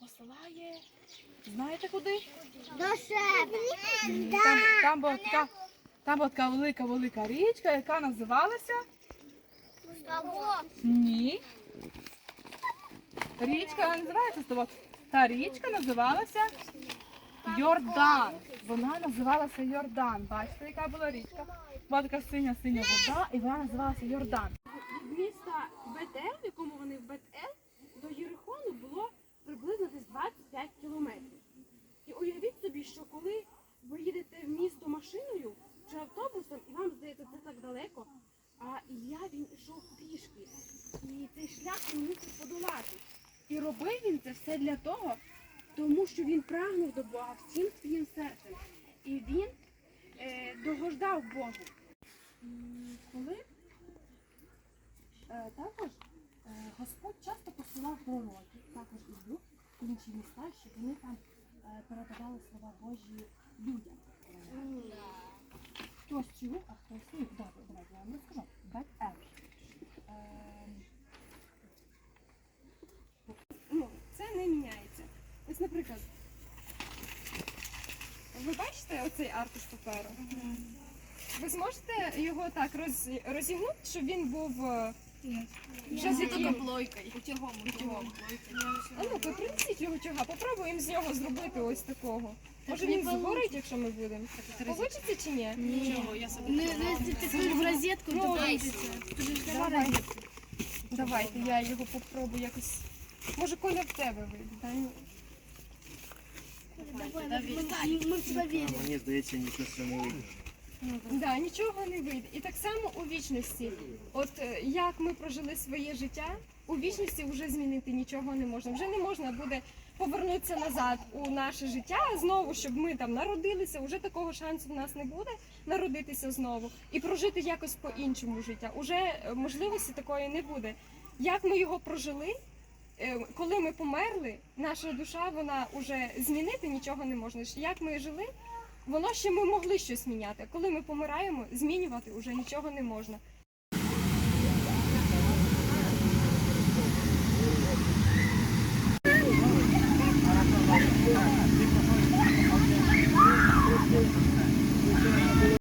посилає. Знаєте куди? До себе. Там, там була така, там була така велика велика річка, яка називалася Ні. Річка називається з тобою. Та річка називалася Йордан. Вона називалася Йордан. Бачите, яка була річка? Була така синя синя вода, і вона називалася Йордан. Від міста Бетел, в якому вони в Бетел, до Єрихону було приблизно десь 25 кілометрів. І уявіть собі, що коли ви їдете в місто машиною чи автобусом, і вам здається, це так далеко, а йшов пішки. І цей шлях він мусив подолати. І робив він це все для того, тому що він прагнув до Бога всім своїм серцем. І він е, догождав Богу. Коли е, також е, Господь часто посилав пророків, також і в інші міста, щоб вони там е, передавали слова Божі людям. Хтось чув, а хтось ні. Добре, давайте я вам розкажу. Бет Ем. Ну, це не міняється. Ось, наприклад, ви бачите оцей аркуш паперу? Ви зможете його так роз, розігнути, щоб він був е, вже з плойкою. Утягом, утягом. А ну-ка, принесіть його чого, попробуємо з нього зробити ось такого. Може він згорить, якщо ми будемо. Получиться чи ні? Нічого, я собі. Не, ти в розетку Ну, давай. Давай. Давайте, я його попробую якось. Може, Коля в тебе вийде. Ми. Мені здається, нічого з не вийде. Да, нічого не вийде. І так само у вічності. От е, як ми прожили своє життя, у вічності вже змінити нічого не можна. Вже не можна буде повернутися назад у наше життя знову, щоб ми там народилися. Уже такого шансу в нас не буде народитися знову і прожити якось по-іншому життя. Уже е, можливості такої не буде. Як ми його прожили? Е, Коли ми померли, наша душа вона вже змінити нічого не можна. Як ми жили, воно ще ми могли щось міняти. Коли ми помираємо, змінювати вже нічого не можна.